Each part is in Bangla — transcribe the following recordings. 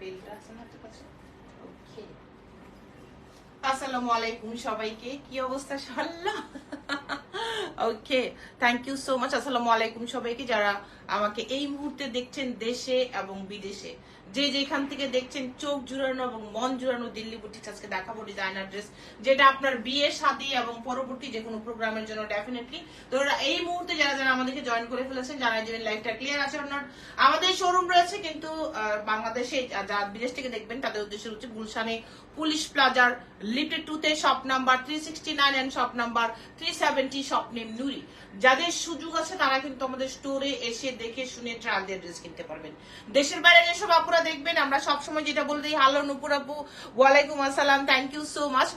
বেলটা আছে না কাছে? ওকে। আসসালামু আলাইকুম সবাইকে। কি অবস্থা? সাল্লা okay thank you so much আসসালামু আলাইকুম সবাইকে। যারা আমাকে এই মুহূর্তে দেখছেন দেশে এবং বিদেশে। যে যেখান থেকে দেখছেন চোখ জুড়ানো এবং মন জুড়ানো দিল্লি বুটিক আজকে দেখাবো ডিজাইনার ড্রেস যেটা আপনার বিয়ে, শাদী এবং পরবর্তী যে কোনো প্রোগ্রামের জন্য ডেফিনেটলি তো এই মুহূর্তে যারা যারা আমাদেরকে জয়েন করে ফেলেছেন যারা যাবেন লাইফটা ক্লিয়ার আছে ওনার আমাদের শোরুম রয়েছে কিন্তু বাংলাদেশে যারা বিদেশ থেকে দেখবেন, তাদের উদ্দেশ্য হচ্ছে গুলশানে পুলিশ প্লাজার লিফটেড টুতে shop number three sixty nine and shop number three seventy shop name Nuri. যাদের সুযোগ আছে, তারা কিন্তু আমাদের স্টোরে এসে দেখে শুনে ট্রায়াল দিয়ে ড্রেস কিনতে পারবেন। দেশের বাইরে যেসব আপুরা দেখবেন, আমরা সবসময় যেটা বলে দিই হ্যালো নুপুর আপু, ওয়ালাইকুম আসসালাম থ্যাংক ইউ সো মাচ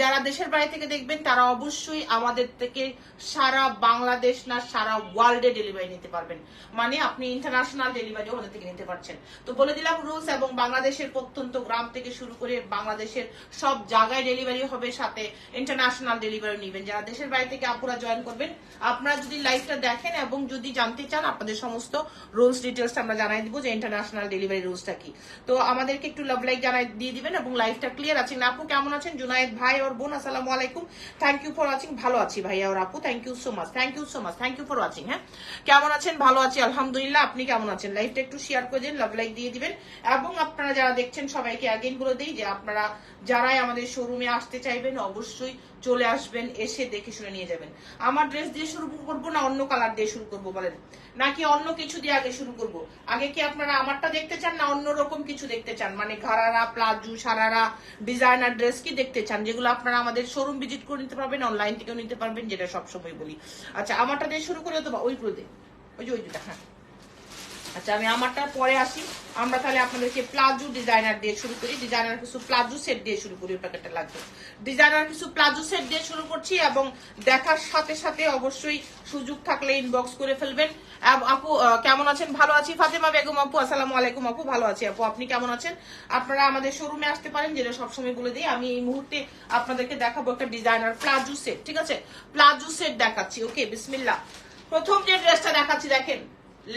যারা দেশের বাইরে থেকে দেখবেন, তারা অবশ্যই আমাদের থেকে সারা বাংলাদেশ না, সারা ওয়ার্ল্ডে ডেলিভারি নিতে পারবেন। মানে আপনি ইন্টারন্যাশনাল ডেলিভারি আমাদের থেকে নিতে পারছেন। তো বলে দিলাম রুলস এবং বাংলাদেশের প্রত্যন্ত গ্রাম থেকে শুরু করে বাংলাদেশের সব জায়গায় ডেলিভারি হবে, সাথে ইন্টারন্যাশনাল ডেলিভারি নেবেন। যারা দেশের বাইরে থেকে আপুরা জয়েন করবেন আপনারা যদি লাইভটা দেখেন এবং যদি জানতে চান, আপনাদের সমস্ত রুলস ডিটেলস আমরা জানাই দিব যে ইন্টারন্যাশনাল ডেলিভারি রুলসটা কি। তো আমাদেরকে একটু লাভ লাইক জানাই, দিয়ে দিবেন এবং লাইভটা ক্লিয়ার আছে। আপু, কেমন আছেন? জুনায়েদ ভাই, ওর বোন, আসসালামু আলাইকুম। থ্যাংক ইউ ফর ওয়াচিং ভালো আছি ভাইয়া ওর আপু। Thank you so much thank you so much thank you for watching হ্যাঁ? কেমন আছেন? ভালো আছি, আলহামদুলিল্লাহ। আপনি কেমন আছেন? লাইভটা একটু শেয়ার করে দিন লাভ লাইক দিয়ে দিবেন। এবং আপনারা যারা দেখছেন, সবাইকে আগেন বলে দিই যে আপনারা, যারাই আমাদের শোরুমে আসতে চাইবেন, অবশ্যই চলে আসবেন, এসে দেখে শুনে নিয়ে যাবেন। আমার ড্রেস দিয়ে শুরু করব না অন্য কালার দিয়ে শুরু করব বলেন? নাকি অন্য কিছু দিয়ে আগে শুরু করব? আগে কি আপনারা আমারটা দেখতে চান না অন্য রকম কিছু দেখতে চান? মানে ঘাড়ারা, প্লাজু, সারারা ডিজাইনার ড্রেস কি দেখতে চান? যেগুলো আপনারা আমাদের শোরুম ভিজিট করে নিতে পারবেন অনলাইন থেকেও নিতে পারবেন, যেটা সবসময় বলি। আচ্ছা আমারটা দিয়ে শুরু করে দেবো। ওইগুলো দে ওই যে, ওই দুটা হ্যাঁ। আচ্ছা আমি আমারটা পরে আসি। আমরা তাহলে আপনাদেরকে প্লাজো ডিজাইনার দিয়ে শুরু করি। ডিজাইনার কিছু প্লাজো সেট দিয়ে শুরু করি প্যাকেটটা লাগবে। ডিজাইনার কিছু প্লাজো সেট দিয়ে শুরু করছি এবং দেখার সাথে সাথে অবশ্যই সুযোগ থাকলে ইনবক্স করে ফেলবেন। আপু কেমন আছেন? ভালো আছি। ফাতেমা বেগম আপু, আসসালামু আলাইকুম আপু। ভালো আছি আপু। আপনি কেমন আছেন? আপনারা আমাদের শোরুমে আসতে পারেন, যেটা সবসময় বলে দিই। আমি এই মুহূর্তে আপনাদেরকে দেখাবো একটা ডিজাইনার প্লাজো সেট, ঠিক আছে? প্লাজো সেট দেখাচ্ছি। ওকে বিসমিল্লা প্রথম যে ড্রেসটা দেখাচ্ছি, দেখেন।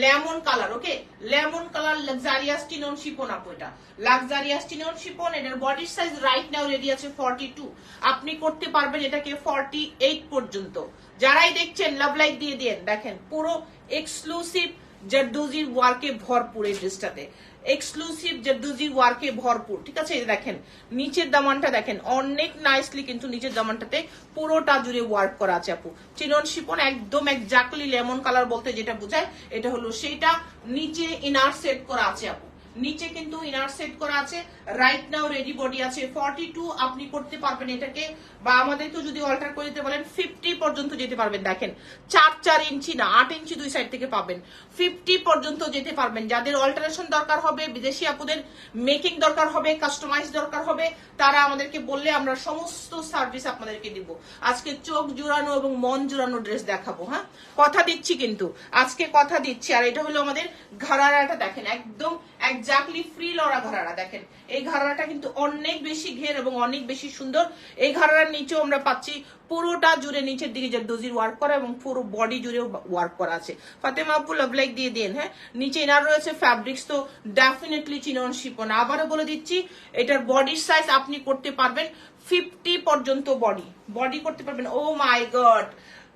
Lemon colour okay lemon colour luxurious টিনন chiffon আপু এটা। লাক্সারিয়াস টিনন শিপন এটার body size right now ready আছে 42 আপনি করতে পারবেন এটাকে 48 পর্যন্ত। যারাই দেখছেন লাভ লাইক দিয়ে দিয়ে দেখেন, পুরো এক্সক্লুসিভ জারদোজির ওয়ার্কে ভরপুর এই ড্রেসটাতে। এক্সক্লুসিভ জারদোজির ওয়ার্কে ভরপুর, ঠিক আছে? দেখেন, নিচের দামানটা দেখেন, অনেক নাইসলি কিন্তু নিচের দামানটাতে পুরোটা জুড়ে ওয়ার্ক করা আছে আপু। চিনন শিপন একদম একজাক্টলি লেমন কালার বলতে যেটা বোঝায়, এটা হলো সেইটা, নিচে ইনার সেট করা আছে আপু। নিচে কিন্তু ইনার সেট করা আছে। রাইট নাও রেডি বডি আছে। 42 আপনি করতে পারবেন এটাকে। বা আমাদেরকে যদি অল্টার করে দিতে বলেন 50 পর্যন্ত যেতে পারবেন। দেখেন, চার চার ইঞ্চি না, আট ইঞ্চি দুই সাইড থেকে পাবেন। 50 পর্যন্ত যেতে পারবেন। যাদের অল্টারেশন দরকার হবে, বিদেশি আপুদের মেকিং দরকার হবে কাস্টমাইজ দরকার হবে, তারা আমাদেরকে বললে আমরা সমস্ত সার্ভিস আপনাদেরকে দিব। আজকে চোখ জুড়ানো এবং মন জুড়ানো ড্রেস দেখাবো হ্যাঁ? কথা দিচ্ছি কিন্তু। আজকে কথা দিচ্ছি। আর এটা হলো আমাদের ঘরারাটা দেখেন, একদম একজাক্টলি ফ্রি লড়া ঘরারা দেখেন। এই ঘরারাটা কিন্তু অনেক বেশি ঘের এবং অনেক বেশি সুন্দর। এই ঘরারার নিচেও আমরা পাচ্ছি পুরোটা জুড়ে নিচের দিকে যে দোজির ওয়ার্ক করা এবং পুরো বডি জুড়েও ওয়ার্ক করা আছে। ফাতেমা আপু লাইক দিয়ে দিন হ্যাঁ? নিচে ইনার রয়েছে ফ্যাব্রিক্স তো ডেফিনেটলি চিনন শিপন আবারও বলে দিচ্ছি, এটার বডির সাইজ আপনি করতে পারবেন ফিফটি পর্যন্ত বডি বডি করতে পারবেন ও মাই গড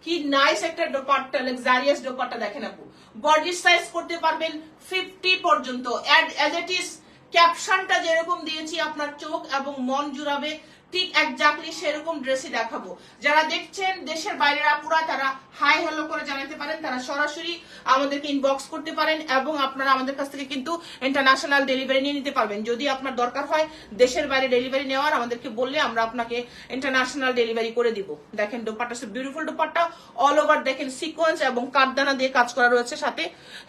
কি নাইস একটা দোপাট্টা লাক্সারিয়াস দোপাট্টা দেখেন আপু। বডির সাইজ করতে পারবেন ফিফটি পর্যন্ত। অ্যাজ ইট ইজ ক্যাপশনটা যেরকম দিয়েছি, আপনার চোখ এবং মন জুড়াবে। ঠিক একজাক্টলি সেরকম ড্রেসই দেখাবো। যারা দেখছেন দেশের বাইরের আপুরা, তারা হাই হ্যালো করে জানাতে পারেন, তারা সরাসরি আমাদেরকে ইনবক্স করতে পারেন এবং আপনারা আমাদের কাছ থেকে কিন্তু ইন্টারন্যাশনাল ডেলিভারি নিয়ে নিতে পারবেন। যদি আপনার দরকার হয় দেশের বাইরে ডেলিভারি নেওয়ার, আমাদেরকে বললে আমরা আপনাকে ইন্টারন্যাশনাল ডেলিভারি করে দিব। দেখেন dupatta beautiful dupatta all over দেখেন সিকোয়েন্স এবং কাঠদানা দিয়ে কাজ করা রয়েছে সাথে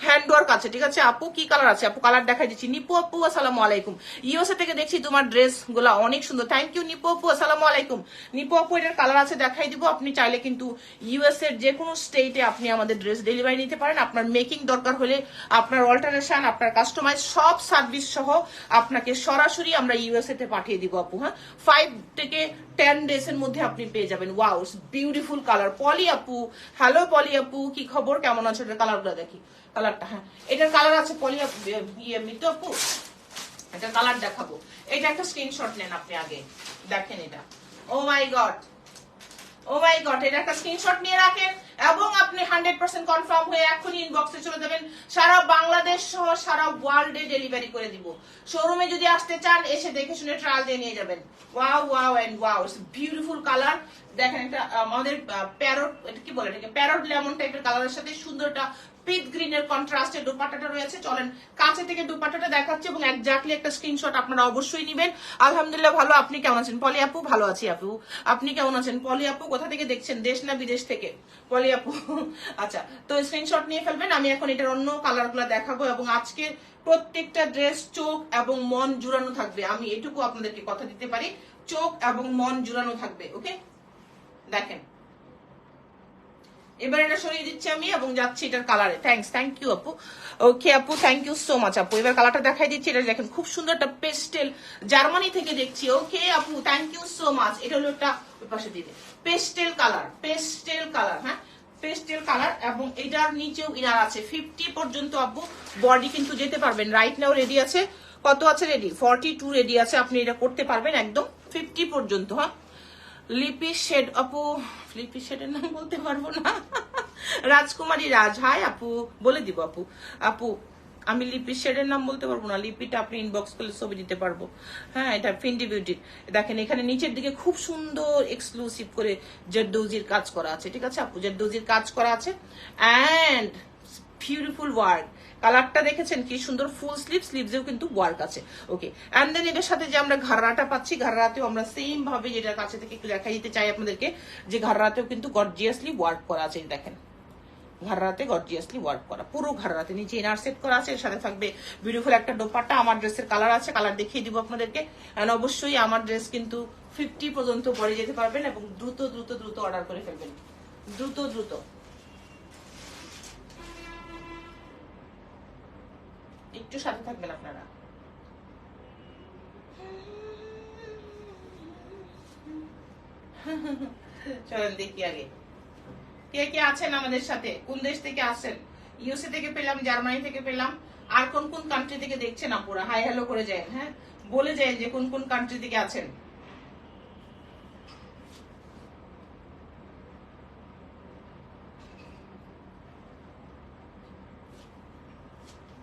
হ্যান্ড ওয়ার্ক আছে, ঠিক আছে? আপু, কি কালার আছে? আপু কালার দেখাই দিচ্ছি। নিপু আপু, আসসালামু আলাইকুম। ইউএসএ থেকে দেখছি তোমার ড্রেসগুলা অনেক সুন্দর। Thank you Nipu. আপু, আসসালামু আলাইকুম। নিপু আপু, এটার কালার আছে, দেখাই দিব। আপনি চাইলে কিন্তু ইউএস এর যে কোনো স্টেটে আপনি আমাদের ড্রেস ডেলিভারি নিতে পারেন। আপনার মেকিং দরকার হলে আপনার অল্টারেশন আপনার কাস্টমাইজ সব সার্ভিস সহ আপনাকে সরাসরি আমরা ইউএসএ তে পাঠিয়ে দিব আপু হ্যাঁ? ফাইভ থেকে টেন ডেজ এর মধ্যে আপনি পেয়ে যাবেন। ওয়াও বিউটিফুল কালার পলি আপু হ্যালো পলি আপু, কি খবর? কেমন আছে? এটার কালারগুলো দেখি। কালারটা হ্যাঁ। এটার কালার আছে পলি আপু ইয়ে মিতু আপু। এটা কালার দেখাবো। এটা একটা স্ক্রিনশট নেন আপনি আগে। দেখেন এটা। ও মাই গড ও মাই গড এটা একটা স্ক্রিনশট নিয়ে রাখেন এবং আপনি হান্ড্রেড পার্সেন্ট কনফার্ম হয়ে এখনই ইনবক্সে চলে যাবেন। সারা বাংলাদেশ সহ সারা ওয়ার্ল্ডে ডেলিভারি করে দিব। শোরুমে যদি আসতে চান, এসে দেখে শুনে ট্রায়াল দিয়ে নিয়ে যাবেন। Wow wow and wow it's beautiful colour দেখেন এটা আমাদের প্যারট কি বলে এটাকে? প্যারট লেমন টাইপের কালারের সাথে সুন্দর একটা পিট গ্রিনের কন্ট্রাস্টে দুপাট্টাটা রয়েছে। চলেন, কাছে থেকে দুপাট্টাটা দেখাচ্ছি এবং একজাক্টলি একটা স্ক্রিনশট আপনারা অবশ্যই নেবেন। আলহামদুলিল্লাহ, ভালো। আপনি কেমন আছেন? পলি আপু, ভালো আছি আপু। আপনি কেমন আছেন? পলি আপু, কোথা থেকে দেখছেন? দেশ না বিদেশ থেকে? পলি আপু। আচ্ছা তো স্ক্রিনশট নিয়ে ফেলবেন। আমি এখন এটার অন্য কালারগুলো দেখাবো এবং আজকে প্রত্যেকটা ড্রেস চোখ এবং মন জুড়ানো থাকবে। আমি এটুকু আপনাদেরকে কথা দিতে পারি। চোখ এবং মন জুড়ানো থাকবে ওকে দেখেন। এবার এটা সরিয়ে দিচ্ছি আমি এবং যাচ্ছি এটার কালারে থ্যাংকস থ্যাংক ইউ আপু। ওকে আপু থ্যাংক ইউ সো মাচ আপু। এবার কালারটা দেখাই দিচ্ছি, এটা দেখেন খুব সুন্দর একটা পেস্টেল জার্মানি থেকে দেখছি। ওকে আপু থ্যাংক ইউ সো মাচ এটা হলো একটা ওই পাশে দিয়ে পেস্টেল কালার পেস্টেল কালার হ্যাঁ? পেস্টেল কালার এবং এটার নিচেও ইনার আছে। ফিফটি পর্যন্ত, আপু বডি কিন্তু যেতে পারবেন। রাইট নাও রেডি আছে। কত আছে রেডি ফর্টি টু রেডি আছে। আপনি এটা করতে পারবেন একদম ফিফটি পর্যন্ত হ্যাঁ? লিপি শেড, আপু, লিপি শেডের নাম বলতে পারব না। রাজকুমারী রাজ, হাই আপু, বলে দিব আপু। আপু, আমি লিপি শেডের নাম বলতে পারব না, লিপিটা আপনি ইনবক্স করলে ছবি দিতে পারব। হ্যাঁ এটা ফিন্ডি বিউটির দেখেন, এখানে নিচের দিকে খুব সুন্দর এক্সক্লুসিভ করে জেডোজির কাজ করা আছে, ঠিক আছে আপু? জেডোজির কাজ করা আছে। অ্যান্ড বিউটিফুল ওয়ার্ক কালারটা দেখেছেন? কি সুন্দর ফুল স্লিভ স্লিভসেও কিন্তু ওয়ার্ক আছে। ওকে অ্যান্ড দেন এটার সাথে যে আমরা ঘাড়াটা পাচ্ছি, ঘাড়াতেও আমরা সেম ভাবে যেটা কাছে থেকে একটু দেখাই দিতে চাই আপনাদেরকে, যে ঘাড়াতেও কিন্তু গর্জিয়াসলি ওয়ার্ক করা আছে দেখেন। ঘাড়াতে গর্জিয়াসলি ওয়ার্ক করা, পুরো ঘাড়াতে। নিচে ইনার সেট করা আছে, এর সাথে থাকবে বিউটিফুল একটা দোপাট্টা। আমার ড্রেসের কালার আছে কালার দেখিয়ে দিব আপনাদেরকে। অ্যান্ড অবশ্যই আমার ড্রেস কিন্তু ফিফটি পর্যন্ত পরে যেতে পারবেন এবং দ্রুত দ্রুত দ্রুত অর্ডার করে ফেলবেন। দ্রুত দ্রুত। একটু সাথে থাকবেন আপনারা। চলেন দেখি আগে। কে কে আছেন আমাদের সাথে? কোন দেশ থেকে আসেন ইউএসএ থেকে পেলাম, জার্মানি থেকে পেলাম। আর কোন কোন কান্ট্রি থেকে দেখছেন আপুরা? হাই হ্যালো করে যায় হ্যাঁ? বলে যায় যে কোন কোন কান্ট্রি থেকে আছেন।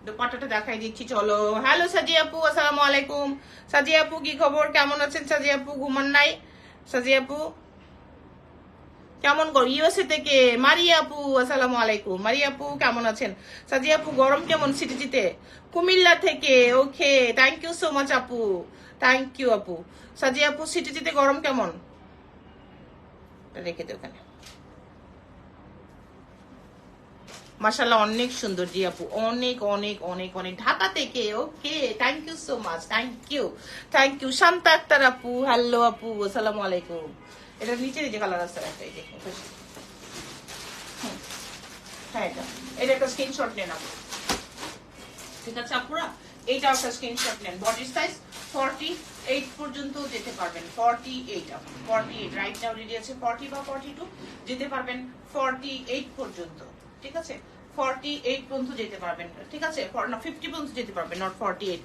দোপাট্টাটা দেখাই দিচ্ছি, চলো। হ্যালো সাজি আপু, আসসালামু আলাইকুম। সাজি আপু, কি খবর? কেমন আছেন? সাজি আপু, ঘুমান নাই? সাজি আপু? কেমন গরম? ইউএসএ থেকে। মারিয়া আপু, আসসালামু আলাইকুম। মারিয়া আপু, কেমন আছেন? সাজি আপু, গরম কেমন সিটিজিতে? কুমিল্লা থেকে। Okay thank you so much আপু। থ্যাংক ইউ আপু। সাজি আপু, সিটিজিতে গরম কেমন? রেখে দে মাশাল্লাহ অনেক সুন্দর জি আপু। অনেক অনেক অনেক অনেক। ঢাকা থেকে, okay thank you so much thank you thank you Shanta Akter আপু হ্যালো আপু, আসসালামু আলাইকুম। এটা নিচে যে কালার আছে, একটা এই দেখুন। হ্যাঁ এটা। এটা একটা স্ক্রিনশট নেন আপু। ঠিক আছে আপুরা? এইটা একটা স্ক্রিনশট নেন। বডি সাইজ ফর্টি এইট পর্যন্ত যেতে পারবেন। Forty eight forty eight right now ready আছে ফর্টি বা ফর্টি টু যেতে পারবেন ফর্টি এইট পর্যন্ত। ঠিক আছে? ফর্টি এইট পর্যন্ত যেতে পারবেন। ঠিক আছে? ফিফটি পর্যন্ত যেতে পারবেন নট ফর্টি এইট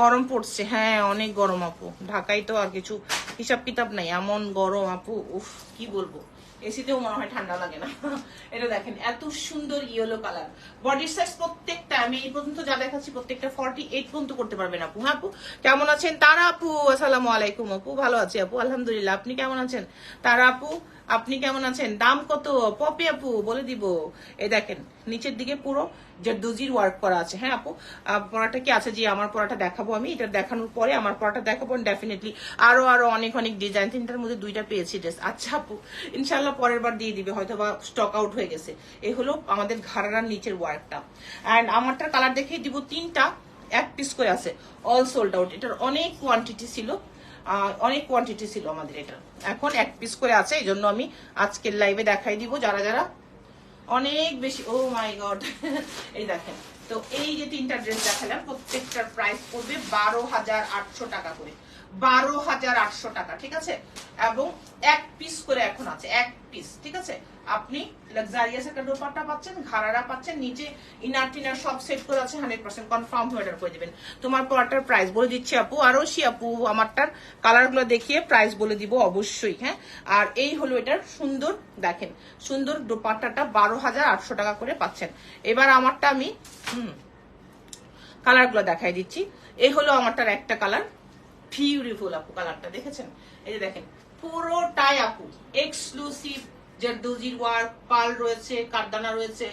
গরম পড়ছে। হ্যাঁ অনেক গরম আপু। ঢাকায় তো আর কিছু হিসাব কিতাব নাই। এমন গরম আপু, উফ, কি বলব? এসিতেও মনে হয় ঠান্ডা লাগে না। এটা দেখেন, এত সুন্দর ইয়েলো কালার বডির সাইজ প্রত্যেকটা, আমি এই পর্যন্ত যা দেখাচ্ছি, প্রত্যেকটা ফর্টি এইট পর্যন্ত করতে পারবেন আপু। হ্যাঁ আপু? কেমন আছেন? তারা আপু, আসসালামু আলাইকুম আপু। ভালো আছি আপু, আলহামদুলিল্লাহ। আপনি কেমন আছেন? তারা আপু, আপনি কেমন আছেন? দাম কত? পপি আপু, বলে দিব। এই দেখেন নিচের দিকে পুরো জারদুজির ওয়ার্ক করা আছে। হ্যাঁ আপু? পড়াটা কি আছে? যে আমার পড়াটা দেখাবো আমি। এটা দেখানোর পরে আমার পড়াটা দেখাবো ডেফিনেটলি আরও আরও অনেক অনেক ডিজাইন তিনটার মধ্যে দুইটা পেয়েছি ড্রেস আচ্ছা আপু ইনশাল্লাহ পরের বার দিয়ে দিবে হয়তো বা স্টক আউট হয়ে গেছে। এই হলো আমাদের ঘাড়ার নিচের ওয়ার্কটা অ্যান্ড আমারটার কালার দেখিয়ে দিব, তিনটা, এক পিস করে আছে। অল সোল্ড আউট এটার অনেক কোয়ান্টিটি ছিল। অনেক কোয়ান্টিটি ছিল আমাদের এটা। এখন এক পিস করে আছে এই জন্য আমি আজকের লাইভে দেখাই দিব। যারা যারা অনেক বেশি ও মাই গড এই দেখেন, তো এই যে তিনটা ড্রেস দেখালাম, প্রত্যেকটার প্রাইস পড়বে বারো হাজার আটশো টাকা করে। বারো হাজার আটশো টাকা, ঠিক আছে? এবং এক পিস করে এখন আছে, এক পিস ঠিক আছে? আপনি লাক্সারিয়াস একটা দোপাট্টা পাচ্ছেন, ঘাড়ারা পাচ্ছেন, নিচে ইনার টিনার সব সেট করে আছে হান্ড্রেড পার্সেন্ট কনফার্ম হয়ে অর্ডার করে দেবেন। তোমার পরাটার প্রাইস বলে দিচ্ছি আপু, আরও সি আপু, আমারটার কালারগুলো দেখিয়ে প্রাইস বলে দিব অবশ্যই হ্যাঁ? আর এই হলো এটার সুন্দর, দেখেন, সুন্দর দোপাট্টাটা বারো হাজার আটশো টাকা করে পাচ্ছেন। এবার আমারটা আমি, হুম কালারগুলো দেখাই দিচ্ছি। এই হলো আমারটার একটা কালার বিউটিফুল আপু কালারটা দেখেছেন? এই যে দেখেন, পুরোটাই আপু এক্সক্লুসিভ জারদোজির ওয়ার্ক পাল রয়েছে, কারদানা রয়েছে,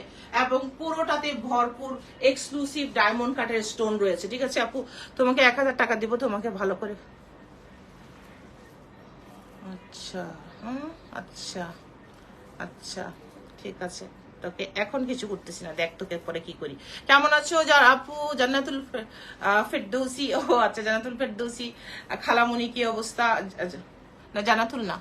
এবং পুরোটাতে ভরপুর এক্সক্লুসিভ ডায়মন্ড কাটের স্টোন রয়েছে, ঠিক আছে আপু? তোমাকে এক হাজার টাকা দিব, তোমাকে ভালো করে। আচ্ছা হুম আচ্ছা আচ্ছা ঠিক আছে। তোকে, এখন কিছু করতেছি না, দেখ তোকে পরে কি করি। কেমন আছো? যার আপু, জান্নাতুল ফেরদৌসি, ও আচ্ছা জান্নাতুল ফেরদৌসি খালামুনি কি অবস্থা? না, জান্নাতুল না।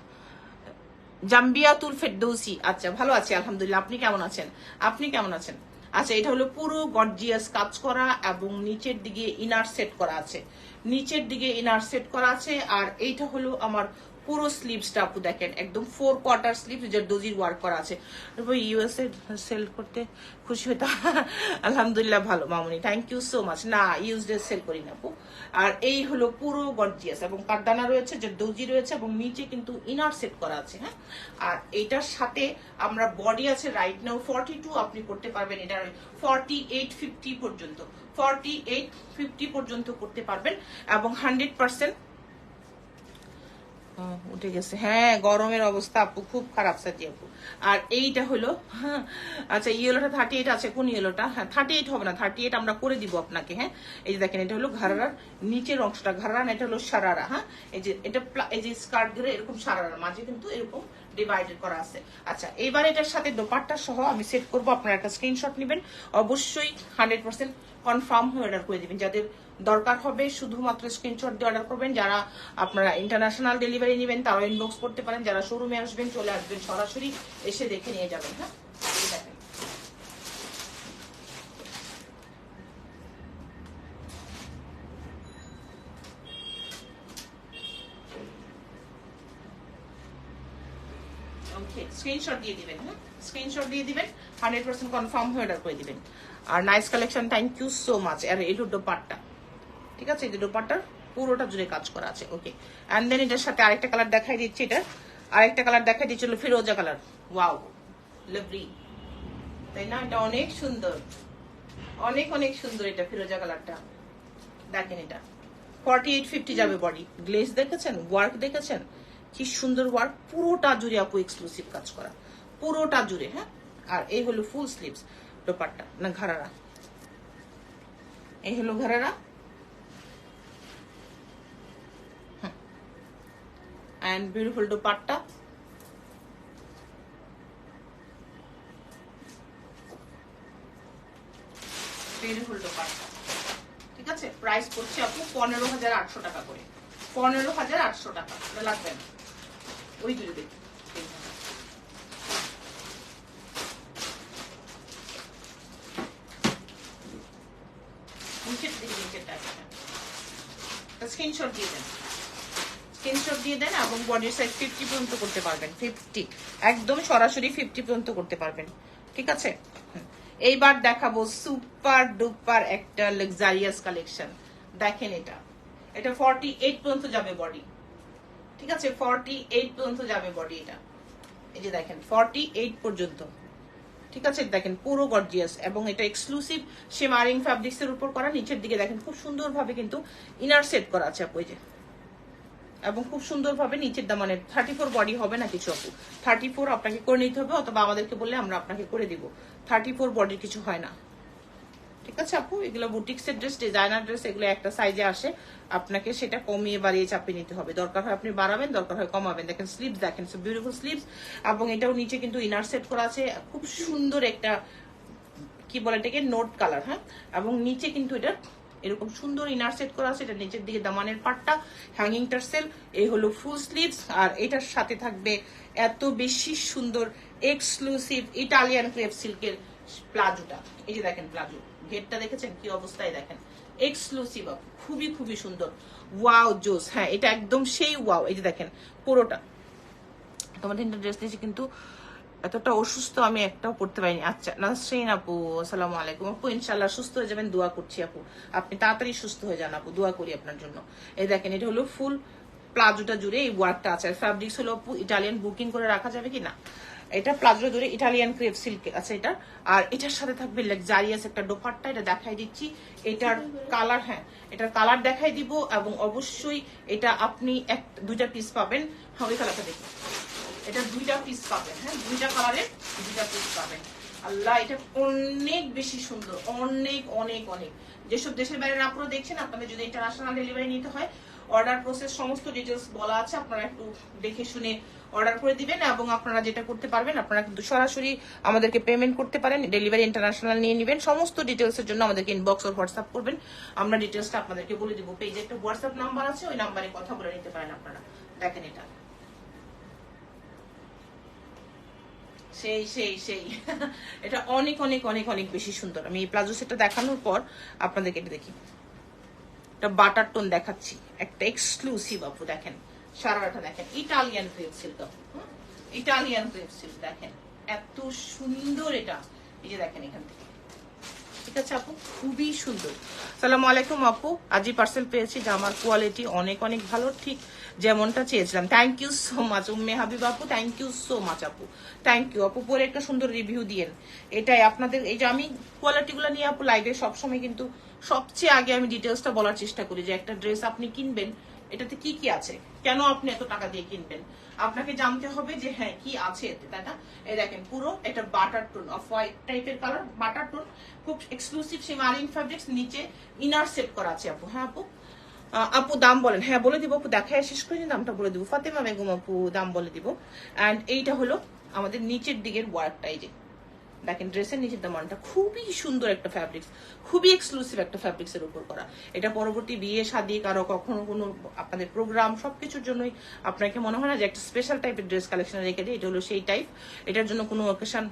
জাম্বিয়াতুল ফেরদৌসি আচ্ছা ভালো আছি, আলহামদুলিল্লাহ। আপনি কেমন আছেন? আপনি কেমন আছেন? আচ্ছা এটা হলো পুরো গর্জিয়াস কাজ করা এবং নিচের দিকে ইনার সেট করা আছে। নিচের দিকে ইনার সেট করা আছে, আর এইটা হলো আমার পুরো স্লিভসটা আপু দেখেন, একদম ফোর কোয়ার্টার স্লিভ যে ডোজির ওয়ার্ক করা আছে। ইউএসএ সেল করতে খুশি হইতাম। আলহামদুলিল্লাহ ভালো, মামুনি থ্যাংক ইউ সো মাচ না ইউজ ডে সেল করি না আপু। আর এই হলো পুরো গর্জিয়াস এবং কারদানা রয়েছে, যে দোজি রয়েছে এবং নিচে কিন্তু ইনার সেট করা আছে হ্যাঁ? আর এইটার সাথে আমরা বডি আছে রাইট নাও ফর্টি টু আপনি করতে পারবেন, এটা ফর্টি এইট ফিফটি পর্যন্ত। ফর্টি এইট ফিফটি পর্যন্ত করতে পারবেন এবং হান্ড্রেড পার্সেন্ট উঠে গেছে। হ্যাঁ গরমের অবস্থা, আপু, খুব খারাপ সাথী আপু। আর এইটা হলো হ্যাঁ আচ্ছা ইয়েলোটা থার্টি এইট আছে, কোন ইয়েলোটা হ্যাঁ থার্টি এইট হবে না থার্টি এইট আমরা করে দিব আপনাকে হ্যাঁ। এই যে দেখেন, এটা হলো ঘাড়ার নিচের অংশটা ঘাড়া এটা হলো সারারা হ্যাঁ। এই যে, এটা এই যে স্কার্টগুলো এরকম সারারা, মাঝে কিন্তু এরকম ডিভাইডেড করা আছে। আচ্ছা এবার এটার সাথে দোপাট্টা সহ আমি সেট করব, আপনারা একটা স্ক্রিনশট নেবেন। অবশ্যই হান্ড্রেড পার্সেন্ট কনফার্ম হয়ে অর্ডার করে দেবেন, যাদের দরকার হবে, শুধুমাত্র স্ক্রিনশট দিয়ে অর্ডার করবেন। যারা আপনারা ইন্টারন্যাশনাল ডেলিভারি নেবেন, তারাও ইনবক্স করতে পারেন। যারা শোরুমে আসবেন, চলে আসবেন সরাসরি, এসে দেখে নিয়ে যাবেন হ্যাঁ? স্ক্রিনশট দিয়ে দিবেন হ্যাঁ? স্ক্রিনশট দিয়ে দিবেন হান্ড্রেড পার্সেন্ট কনফার্ম হয়ে অর্ডার করে দিবেন। আর nice collection thank you so much আর এই দোপাট্টা ঠিক আছে? এই যে পুরোটা জুড়ে কাজ করা আছে ওকে অ্যান্ড দেন এটার সাথে আরেকটা কালার দেখাই দিচ্ছি এটা। আরেকটা কালার দেখাই দিচ্ছি হলো ফিরোজা কালার ওয়াও লাভলি তাই না? এটা অনেক সুন্দর। অনেক অনেক সুন্দর এটা ফিরোজা কালারটা দেখেন এটা। ফর্টি এইট ফিফটি যাবে বডি গ্লেজ দেখেছেন? ওয়ার্ক দেখেছেন? কি সুন্দর ওয়ার্ক পুরোটা জুড়ে আপু এক্সক্লুসিভ কাজ করা। পুরোটা জুড়ে হ্যাঁ? আর এই হলো ফুল স্লিভস দোপাট্টা। না, ঘাড়ারা। এই হলো ঘাড়ারা। And beautiful dupatta. Beautiful dupatta. ঠিক আছে? প্রাইস পড়ছে আপু পনেরো হাজার আটশো টাকা করে। পনেরো হাজার আটশো টাকা। এটা লাগবে ওই দুটো দেখি। নিচের দিকে নিচেরটা স্ক্রিনশট দিয়ে দেন। স্ক্রিনশট দিয়ে দেন এবং বডির সাইজ ফিফটি পর্যন্ত করতে পারবেন। ফিফটি একদম সরাসরি ফিফটি পর্যন্ত করতে পারবেন। ঠিক আছে? এইবার দেখাবো সুপার ডুপার একটা লাক্সারিয়াস কালেকশন দেখেন এটা। এটা ফর্টি এইট পর্যন্ত যাবে বডি ঠিক আছে? ফর্টি এইট পর্যন্ত যাবে বডি এটা। এই যে দেখেন ফর্টি এইট পর্যন্ত। ঠিক আছে? দেখেন, পুরো গর্জিয়াস এবং এটা এক্সক্লুসিভ শেমারিং ফ্যাব্রিক্স এর উপর করা। নিচের দিকে দেখেন, খুব সুন্দরভাবে কিন্তু ইনার সেট করা আছে আপু, এই যে। এবং খুব সুন্দরভাবে নিচের দাম মানে থার্টি ফোর বডি হবে না কিছু আপু? থার্টি ফোর আপনাকে করে নিতে হবে, অথবা আমাদেরকে বললে আমরা আপনাকে করে দিব। থার্টি ফোর বডির কিছু হয় না। ঠিক আছে আপু? এগুলো বুটিক্সের ড্রেস ডিজাইনার ড্রেস এগুলো একটা সাইজে আসে। আপনাকে সেটা কমিয়ে বাড়িয়ে চাপিয়ে নিতে হবে। দরকার হয় আপনি বাড়াবেন, দরকার হয় কমাবেন। দেখেন স্লিভস দেখেন বিউটিফুল স্লিভস এবং এটাও নিচে কিন্তু ইনার সেট করা আছে। খুব সুন্দর একটা, কি বলে এটাকে নোট কালার হ্যাঁ? এবং নিচে কিন্তু এটা এরকম সুন্দর ইনার সেট করা আছে, এটা নিচের দিকে দামানের পাটটা হ্যাঙ্গিং টার্সেল এই হলো ফুল স্লিভস আর এটার সাথে থাকবে এত বেশি সুন্দর এক্সক্লুসিভ ইটালিয়ান ক্রেপ সিল্কের প্লাজোটা। এই যে দেখেন প্লাজো ঘেরটা দেখেছেন? কি অবস্থায় দেখেন? এক্সক্লুসিভ খুবই খুবই সুন্দর। ওয়াও জোস হ্যাঁ এটা একদম সেই ওয়াও এই যে দেখেন, পুরোটা। তোমাদের ড্রেস নিয়েছি কিন্তু এতটা অসুস্থ আমি একটাও পড়তে পারিনি। আচ্ছা নাসরিন আপু, আসসালামু আলাইকুম। আপু ইনশাল্লাহ সুস্থ হয়ে যাবেন, দোয়া করছি আপু। আপনি তাড়াতাড়ি সুস্থ হয়ে যান আপু, দোয়া করি আপনার জন্য। এই দেখেন, এটা হলো ফুল প্লাজোটা জুড়ে এই ওয়ার্কটা আছে। আর ফ্যাব্রিক্স হলো আপু ইটালিয়ান বুকিং করে রাখা যাবে কি না? এটা প্লাজো জুড়ে ইটালিয়ান ক্রেপ সিল্ক আছে এটা। আর এটার সাথে থাকবে জারিয়াস একটা দোপাট্টা, এটা দেখাই দিচ্ছি। এটার কালার হ্যাঁ এটার কালার দেখাই দিব এবং অবশ্যই এটা আপনি এক, দুইটা পিস পাবেন। হ্যাঁ ওই কালারটা দেখুন। এটা দুইটা পিস পাবেন হ্যাঁ? দুইটা কালারের দুইটা পিস পাবেন। আল্লাহ, এটা অনেক বেশি সুন্দর, অনেক অনেক অনেক। যেসব দেশের বাইরে আপনারা দেখছেন, আপনাদের যদি ইন্টারন্যাশনাল ডেলিভারি নিতে হয় অর্ডার প্রসেস সমস্ত ডিটেলস বলা আছে, আপনারা একটু দেখে শুনে অর্ডার করে দিবেন এবং আপনারা যেটা করতে পারবেন, আপনারা কিন্তু সরাসরি আমাদেরকে পেমেন্ট করতে পারেন ডেলিভারি ইন্টারন্যাশনাল নিয়ে নেবেন, সমস্ত ডিটেলস এর জন্য আমাদেরকে ইনবক্স অর হোয়াটসঅ্যাপ করবেন। আমরা ডিটেলসটা আপনাদেরকে বলে দিব। পেজে একটা হোয়াটসঅ্যাপ নাম্বার আছে, ওই নাম্বারে কথা বলে নিতে পারেন আপনারা। দেখেন এটা। সেই সেই সেই। এটা অনেক অনেক অনেক অনেক বেশি সুন্দর। আমি এই প্লাজো সেটটা দেখানোর পর আপনাদেরকে এটা দেখি। এটা বাটার টোন দেখাচ্ছি। একটা এক্সক্লুসিভ আপু, দেখেন। সারাটা দেখেন। Italian crepe silk Italian crepe silk, দেখেন। এত সুন্দর এটা। এই যে দেখেন এখান থেকে। ঠিক আছে আপু? খুবই সুন্দর। সালাম আলাইকুম আপু। আজই পার্সেল পেয়েছি, জামার কোয়ালিটি অনেক অনেক ভালো। ঠিক যেমনটা চেয়েছিলাম। Thank you so much Umme Habib আপু থ্যাংক ইউ সো মাচ আপু। থ্যাংক ইউ আপু, পরে একটা সুন্দর রিভিউ দিয়েন এটাই আপনাদের, এই যে আমি কোয়ালিটিগুলো নিয়ে আপু লাইভে সবসময় কিন্তু সবচেয়ে আগে আমি ডিটেলসটা বলার চেষ্টা করি যে একটা ড্রেস আপনি কিনবেন এটাতে কি কি আছে? কেন আপনি এত টাকা দিয়ে কিনবেন? আপনাকে জানতে হবে যে হ্যাঁ কি আছে এতে, তাই না? এই দেখেন, পুরো এটা বাটার টোন অফ হোয়াইট টাইপের কালার বাটার টোন খুব এক্সক্লুসিভ সেই মারিন ফ্যাব্রিক্স নিচে ইনার সেট করা আছে আপু। হ্যাঁ আপু? আপু দাম বলেন। হ্যাঁ বলে দিব আপু, দেখায় শেষ করে দামটা বলে দিব। ফাতেমা বেগম আপু, দাম বলে দিব। অ্যান্ড এইটা হলো আমাদের নিচের দিকের ওয়ার্কটা এই যে। দেখেন ড্রেসের নিচের দামানটা খুবই সুন্দর একটা ফ্যাব্রিক্স খুবই এক্সক্লুসিভ একটা ফ্যাব্রিক্স এর উপর করা। এটা পরবর্তী বিয়ে, শাদী, কারও কখনো কোনো আপনাদের প্রোগ্রাম সবকিছুর জন্যই আপনাকে মনে হয় না যে একটা স্পেশাল টাইপের ড্রেস কালেকশন রেখে দিই, এটা হলো সেই টাইপ এটার জন্য কোনো অকেশন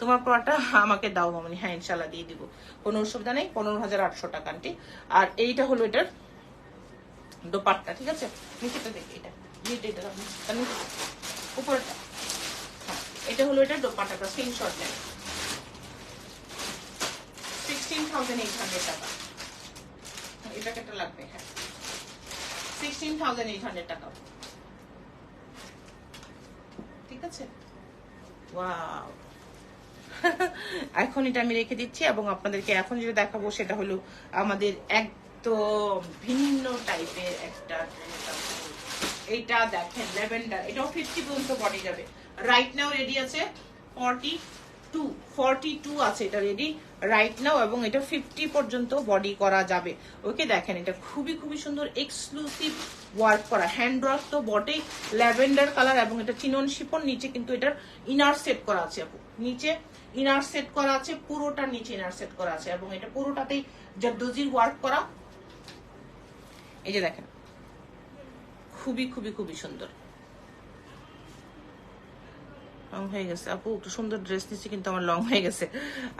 তোমার পড়াটা আমাকে দাও মামনি হ্যাঁ ইনশাল্লাহ দিয়ে দিব। কোনো অসুবিধা নেই, পনেরো হাজার আটশো টাকা, আন্টি। আর এইটা হলো এটার দোপাট্টা, ঠিক আছে? নিচেটা দেখি, এটা। নিচে এটা নিচে উপরেটা এটা হলো এটা দোপাট্টাটা স্ক্রিনশট নেন। সিক্সটিন থাউজেন্ড এইট হান্ড্রেড টাকা। প্যাকেটটা লাগবে হ্যাঁ। সিক্সটিন থাউজেন্ড এইট টাকা। ঠিক আছে? এখন এটা আমি রেখে দিচ্ছি এবং আপনাদেরকে এখন যেটা দেখাবো সেটা হলো আমাদের একদম ভিন্ন টাইপের একটা। এইটা দেখেন ল্যাভেন্ডার এটাও ফিফটি পর্যন্ত বডি যাবে। রাইট নাও রেডি আছে? ফর্টি টু ফর্টি টু আছে এটা রেডি রাইট নাও এবং এটা ফিফটি পর্যন্ত বডি করা যাবে। ওকে দেখেন এটা খুবই খুবই সুন্দর এক্সক্লুসিভ ওয়ার্ক করা। হ্যান্ড ওয়ার্ক তো বটেই। ল্যাভেন্ডার কালার এবং এটা চিনন শিপন নিচে কিন্তু এটার ইনার সেট করা আছে নিচে ইনার সেট করা আছে, পুরোটা নিচে ইনার সেট করা আছে এবং এটা পুরোটাতেই জারদোজির ওয়ার্ক করা। এই যে দেখেন। খুবই খুবই খুবই সুন্দর। লং হয়ে গেছে। আপু, একটু সুন্দর ড্রেস নিচ্ছি কিন্তু আমার লং হয়ে গেছে।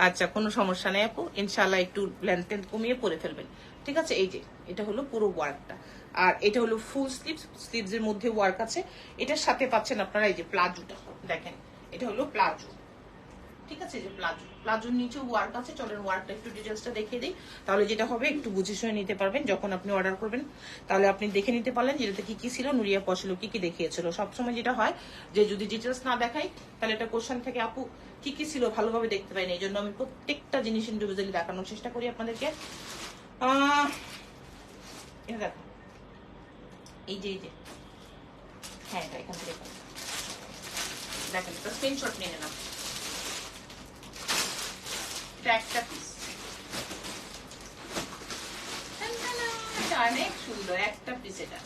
আচ্ছা কোনো সমস্যা নেই আপু। ইনশাল্লাহ একটু লেন্থ টেন্থ কমিয়ে পরে ফেলবেন। ঠিক আছে? এই যে, এটা হলো পুরো ওয়ার্কটা আর এটা হলো ফুল স্লিভস স্লিভসের মধ্যে ওয়ার্ক আছে। এটার সাথে পাচ্ছেন আপনারা এই যে প্লাজোটা, দেখেন। এটা হলো প্লাজো। ঠিক আছে? যে প্লাজো, প্লাজোর নিচে ওয়ার্ক আছে, চলেন ওয়ার্কটা একটু ডিটেলসটা দেখিয়ে দিই। তাহলে যেটা হবে, একটু বুঝে শুনে নিতে পারবেন, যখন আপনি অর্ডার করবেন। তাহলে আপনি দেখে নিতে পারলেন যেটাতে কি কি ছিল, নুরিয়া পশল কি কি দেখিয়েছিল। সবসময় যেটা হয় যে যদি ডিটেলস না দেখাই, তাহলে এটা কোশ্চেন থেকে, আপু, কি কি ছিল? ভালোভাবে দেখতে পাইনি। এই জন্য আমি প্রত্যেকটা জিনিস ইন্ডিভিজুয়ালি দেখানোর চেষ্টা করি আপনাদেরকে। এই যে এই যে। হ্যাঁ এটা এখান থেকে। দেখেন এটা স্ক্রিনশট নিয়ে নিলাম। এটা একটা পিস এটা অনেক সুন্দর, একটা পিস এটা।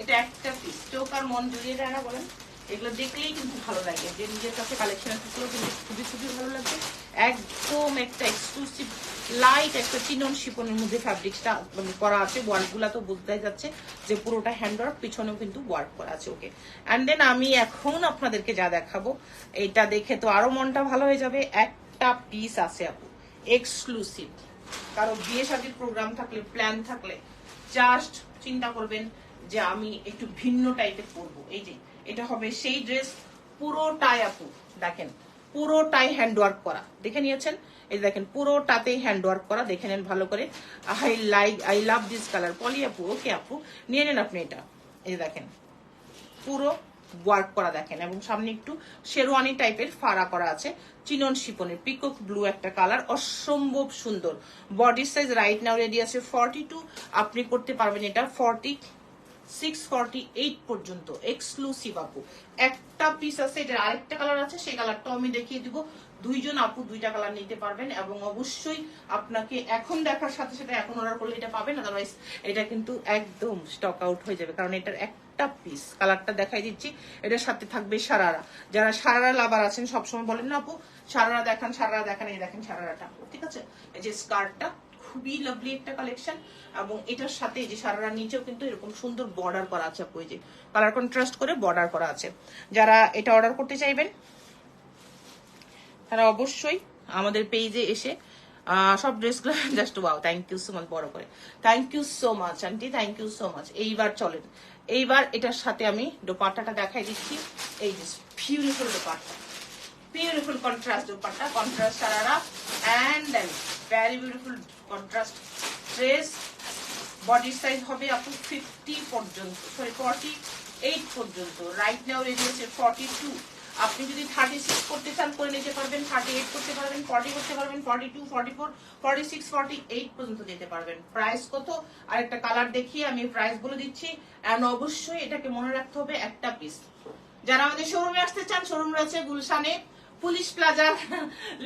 এটা একটা পিস চোখ আর মন জুড়িয়ে না বলেন। এগুলো দেখলেই কিন্তু ভালো লাগে। যে নিজের কাছে কালেকশন থাকলেও কিন্তু খুবই খুবই ভালো লাগবে একদম একটা এক্সক্লুসিভ লাইট একটা চিনন শিপনের মধ্যে ফ্যাব্রিক্সটা মানে করা আছে। ওয়ার্কগুলো তো বুঝতে যাচ্ছে যে পুরোটা হ্যান্ড ওয়ার্ক পিছনেও কিন্তু ওয়ার্ক করা আছে, ওকে। অ্যান্ড দেন আমি এখন আপনাদেরকে যা দেখাবো, এটা দেখে তো আরও মনটা ভালো হয়ে যাবে। একটা পিস আছে আপু এক্সক্লুসিভ কারও বিয়ে শাদীর প্রোগ্রাম থাকলে প্ল্যান থাকলে জাস্ট চিন্তা করবেন যে আমি একটু ভিন্ন টাইপের পরবো। এই যে, এটা হবে সেই ড্রেস পুরোটাই আপু, দেখেন পুরোটাই হ্যান্ড ওয়ার্ক করা। দেখে নিয়েছেন? এই দেখেন পুরোটাতেই হ্যান্ড ওয়ার্ক করা। দেখে নেন ভালো করে। I like I love this colour. Poli আপু, ওকে আপু, নিয়ে নেন আপনি এটা। এই দেখেন, পুরো ওয়ার্ক করা দেখেন, এবং সামনে একটু শেরওয়ানি টাইপের ফাড়া করা আছে। চিনন শিপনের পিকক ব্লু একটা কালার অসম্ভব সুন্দর। Body size right now ready আছে ফর্টি টু আপনি করতে পারবেন এটা ফর্টি সিক্স ফর্টি এইট পর্যন্ত। এক্সক্লুসিভ আপু। একটা পিস আছে, এটার আরেকটা কালার আছে, সেই কালারটাও আমি দেখিয়ে দিব। দুইজন আপু দুইটা কালার নিতে পারবেন, এবং অবশ্যই আপনাকে এখন দেখার সাথে সাথে এখন অর্ডার করলে এটা পাবেন আদারওয়াইজ এটা কিন্তু একদম স্টক আউট হয়ে যাবে, কারণ এটার একটা পিস কালারটা দেখাই দিচ্ছি। এটার সাথে থাকবে সারারা। যারা সারারা লাভার আছেন, সবসময় বলেন, না আপু, সারারা দেখান সারারা দেখান, এই দেখেন সারারাটা ঠিক আছে? এই যে স্কার্টটা খুবই লাভলি একটা কালেকশন এবং এটার সাথে এই যে সারারা নিচেও কিন্তু এরকম সুন্দর বর্ডার করা আছে আপু, এই যে কালার কন্ট্রাস্ট করে বর্ডার করা আছে। যারা এটা অর্ডার করতে চাইবেন, তারা অবশ্যই আমাদের পেজে এসে সব ড্রেসগুলো just wow thank you so much বড় করে। Thank you so much aunty thank you so much এইবার চলেন। এইবার এটার সাথে আমি দোপাট্টাটা দেখাই দিচ্ছি। এই যে beautiful dupatta. Beautiful contrast dupatta contrast sharara and then very beautiful contrast dress body size হবে আপু ফিফটি পর্যন্ত সরি ফর্টি এইট পর্যন্ত। রাইট নাও রেডি আছে ফর্টি টু আপনি যদি থার্টি সিক্স করতে চান করে নিতে পারবেন থার্টি এইট করতে পারবেন ফর্টি করতে পারবেন forty two forty four forty six forty eight পর্যন্ত যেতে পারবেন। প্রাইস কত? আর একটা কালার দেখিয়ে আমি প্রাইস বলে দিচ্ছি। অ্যান্ড অবশ্যই এটাকে মনে রাখতে হবে একটা পিস যারা আমাদের শোরুমে আসতে চান শোরুম রয়েছে গুলশানে। পুলিশ প্লাজা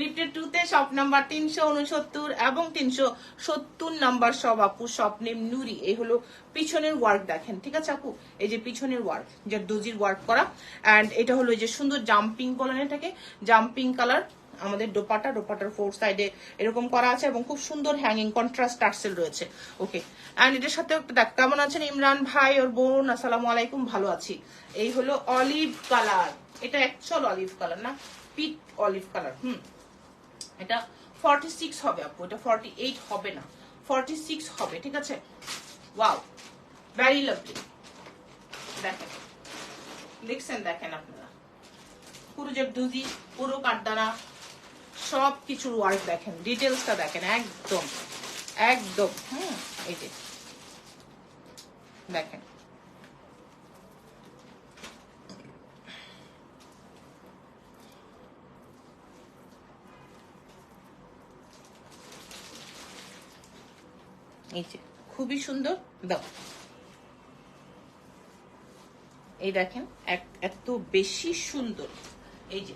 লিফটেড টুতে শপ নাম্বার তিনশো উনসত্তর এবং তিনশো সত্তর নাম্বার সব আপু স্বপ্নেম নুরি। এই হলো পিছনের ওয়ার্ক দেখেন, ঠিক আছে আপু? এই যে পিছনের ওয়ার্ক যে দর্জির ওয়ার্ক করা। অ্যান্ড এটা হলো এই যে সুন্দর জাম্পিং বলেন এটাকে। জাম্পিং কালার আমাদের ডোপাটা ডোপাটার ফোর সাইডে এরকম করা আছে এবং খুব সুন্দর হ্যাঙ্গিং কন্ট্রাস্ট টার্সেল রয়েছে। ওকে অ্যান্ড এটার সাথে দেখ, কেমন আছেন ইমরান ভাই, ওর বোন? আসসালামু আলাইকুম, ভালো আছি। এই হলো অলিভ কালার এটা অ্যাকচুয়াল অলিভ কালার না? পিট অলিভ কালার, হুম। এটা ফর্টি সিক্স হবে আপু, এটা ফর্টি এইট হবে না। ফর্টি সিক্স হবে, ঠিক আছে? ওয়াও ভ্যারি লাভলি দেখেন, দেখছেন, দেখেন আপনারা। পুরো জবদুজি পুরো কাঠদানা সব কিছুর ওয়ার্ক দেখেন ডিটেলসটা দেখেন, একদম একদম, হুম, এই যে। দেখেন এই যে, খুবই সুন্দর, দাও। এই দেখেন এত বেশি সুন্দর। এই যে,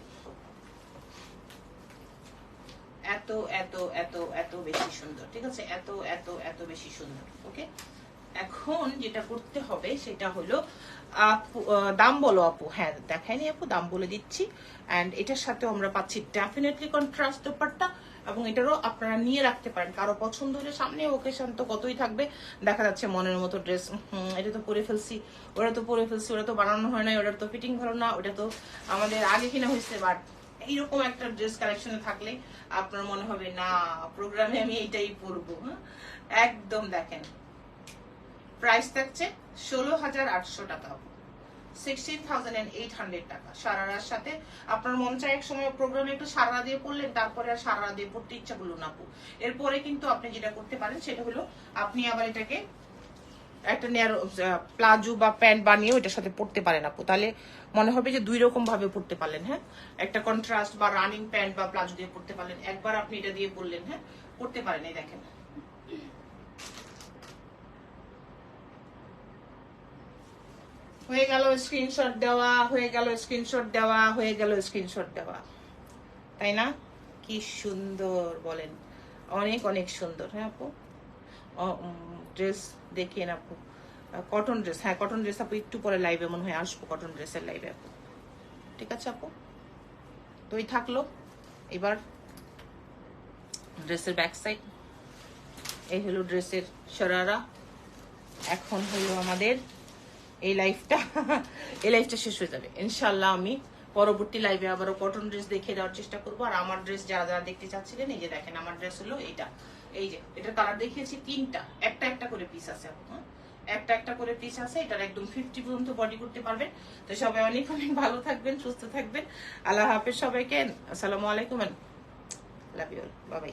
এত এত এত এত বেশি সুন্দর, ঠিক আছে? এত এত এত বেশি সুন্দর, ওকে? এখন যেটা করতে হবে, সেটা হলো, আপু দাম বলো আপু। হ্যাঁ দেখাইনি আপু, দাম বলে দিচ্ছি। অ্যান্ড এটার সাথে আমরা পাচ্ছি ডেফিনেটলি কন্ট্রাস্ট ব্যাপারটা এবং এটারও আপনারা নিয়ে রাখতে পারেন। কারও পছন্দ হলে সামনে ওকেশন তো কতই থাকবে, দেখা যাচ্ছে মনের মতো ড্রেস এটা তো পরে ফেলছি, ওটা তো পরে ফেলছি, ওটা তো বানানো হয় না ওটার তো ফিটিং ভালো না, ওটা তো আমাদের আগে কিনা হয়েছে বাট এইরকম একটা ড্রেস কালেকশনে থাকলে আপনার মনে হবে, না প্রোগ্রামে আমি এইটাই পরবো। হ্যাঁ? একদম দেখেন। প্রাইস থাকছে ষোলো হাজার আটশো টাকা। Sixteen thousand and eight hundred টাকা। সারারার সাথে আপনার মন চায় এক সময় প্রোগ্রামে একটু সারারা দিয়ে পড়লেন, তারপরে আর সারারা দিয়ে পড়তে ইচ্ছা করল না আপু। এরপরে কিন্তু আপনি যেটা করতে পারেন, সেটা হলো আপনি আবার এটাকে একটা ন্যারো প্লাজো বা প্যান্ট বানিয়েও এটার সাথে পড়তে পারেন আপু। তাহলে মনে হবে যে দুই রকম ভাবে পড়তে পারলেন হ্যাঁ? একটা কন্ট্রাস্ট বা রানিং প্যান্ট বা প্লাজো দিয়ে পড়তে পারলেন। একবার আপনি এটা দিয়ে পড়লেন হ্যাঁ? পড়তে পারেন, এই দেখেন। হয়ে গেল স্ক্রিনশট দেওয়া, হয়ে গেল স্ক্রিনশট দেওয়া, হয়ে গেল স্ক্রিনশট দেওয়া। তাই না? কি সুন্দর বলেন। অনেক অনেক সুন্দর। হ্যাঁ আপু? ড্রেস দেখিয়ে না আপু। কটন ড্রেস হ্যাঁ কটন ড্রেস আপু, একটু পরে লাইভে মনে হয় আসব কটন ড্রেসের লাইভে আপু। ঠিক আছে, আপু? তো এই থাকল। এবার ড্রেসের ব্যাক সাইড এই হলো ড্রেসের সরারা। এখন হলো আমাদের এই লাইফটা এই লাইফটা শেষ হয়ে যাবে। ইনশাল্লাহ আমি পরবর্তী লাইভে আবারও কটন ড্রেস দেখিয়ে দেওয়ার চেষ্টা করব। আর আমার ড্রেস যারা যারা দেখতে চাচ্ছিলেন, এই যে দেখেন আমার ড্রেস হলো এইটা। এই যে এটা কালার দেখিয়েছি তিনটা। একটা একটা করে পিস আছে হ্যাঁ? একটা একটা করে পিস আছে, এটার একদম ফিফটি পর্যন্ত বডি করতে পারবেন। তো সবাই অনেক অনেক ভালো থাকবেন, সুস্থ থাকবেন। আল্লাহ হাফেজ সবাইকে। আসসালামু আলাইকুম লাভ ইউ বাবাই